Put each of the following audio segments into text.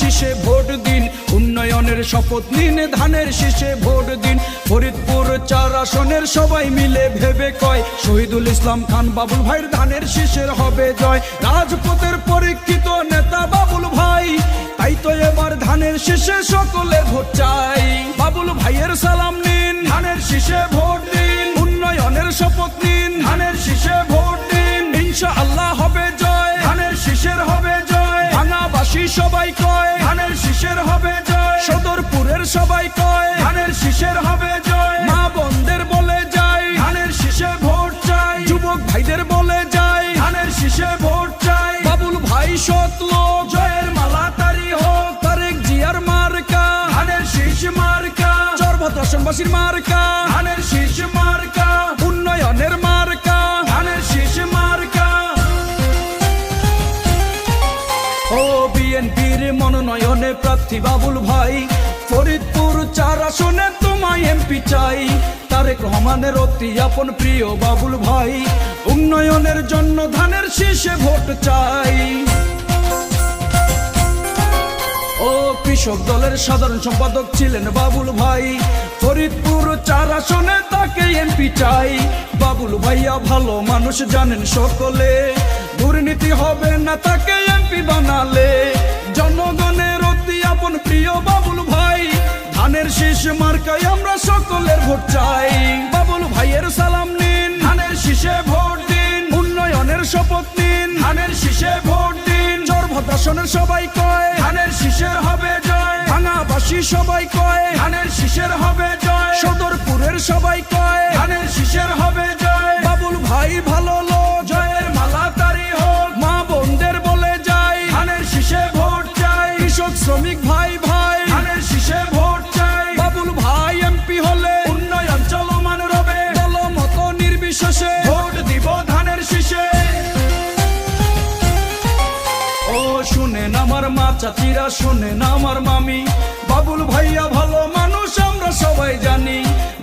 শীষে ভোট দিন। উন্নয়নের শপথ নিন, ধানের শীষে ভোট দিন। ফরিদপুর চার আসনের সবাই মিলে ভেবে কয়, শহীদুল ইসলাম খান বাবুল ভাইয়ের ধানের শীষের হবে জয়। রাজপথের পরীক্ষিত নেতা বাবুল ভাই, তাই তো এবার ধানের শীষে সকলের ভোট চাই। বাবুল ভাইয়ের সালাম নিন, ধানের শীষে ভোট সদরপুরের সবাই কয়, ধানের শীষের হবে জয়। মা বন্ধের বলে যায় ধানের শীষে ভোট চাই। যুবক ভাইদের বলে যায় ধানের শীষে ভোট চাই। বাবুল ভাই লোক, জয়ের মালা তারি হোক। তারেক জিয়ার মার্কা, ধানের শীষ মার্কা চরভদ্রাসনবাসীর মার্কা, ধানের মনোনয়নে প্রার্থী বাবুল ভাই। ফরিদপুর চার আসনে তোমায় এমপি চাই। তারেক রহমানের অতি আপন প্রিয় বাবুল ভাই। উন্নয়নের জন্য ধানের শীষে ভোট চাই। ও কৃষক দলের সাধারণ সম্পাদক ছিলেন বাবুল ভাই। ফরিদপুর চার আসনে তাকে এমপি চাই। বাবুল ভাইয়া ভালো মানুষ জানেন সকলে। দুর্নীতি হবে না তাকে এমপি বানালে। শীষ মার্কায় আমরা সকলের ভোট চাই। বাবুল ভাইয়ের সালাম নিন, ধানের শীষে ভোট দিন, উন্নয়নের শপথ নিন, ধানের শীষে ভোট দিন। চরভদ্রাসনের সবাই কয়, ধানের শীষের হবে জয়। ভাঙাবাসী সবাই কয়, ধানের শীষের হবে জয়। সদরপুরের সবাই কয়, ধানের শীষের হবে জয়। বাবুল ভাই ভালো লোক। নির্বিশেষে ভোট দিব ধানের শীষে। ও, শুনেন আমার মা চাচিরা শুনেন আমার মামি। বাবুল ভাইয়া ভালো মানুষ, আমরা সবাই জানি।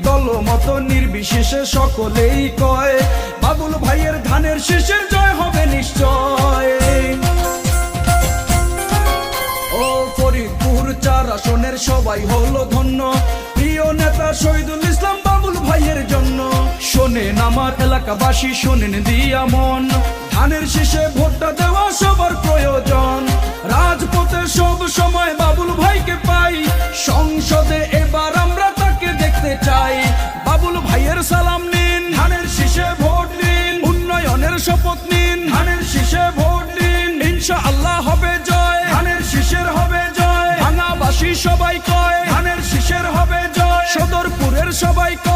দল মতো নির্বিশেষে সকলেই কয়, বাবুল ভাইয়ের ধানের শেষের জয় হবে নিশ্চয়। ও, ফরিদপুর চার আসনের সবাই হলো আমার এলাকাবাসী শোনেন দিয়া মন। ধানের শেষে ভোটটা দেওয়া সবার প্রয়োজন। রাজপথে সব সময় বাবুল ভাইকে পাই। সংসদে এবার আমরা তাকে দেখতে চাই। বাবুল ভাইয়ের সালাম নিন, ধানের শীষে ভোট দিন উন্নয়নের শপথ নিন, ধানের শীষে ভোট নিন। ইনশা আল্লাহ হবে জয়, ধানের শীষের হবে জয়। ভাঙাবাসী সবাই কয়, ধানের শীষের হবে জয়। সদরপুরের সবাই কয়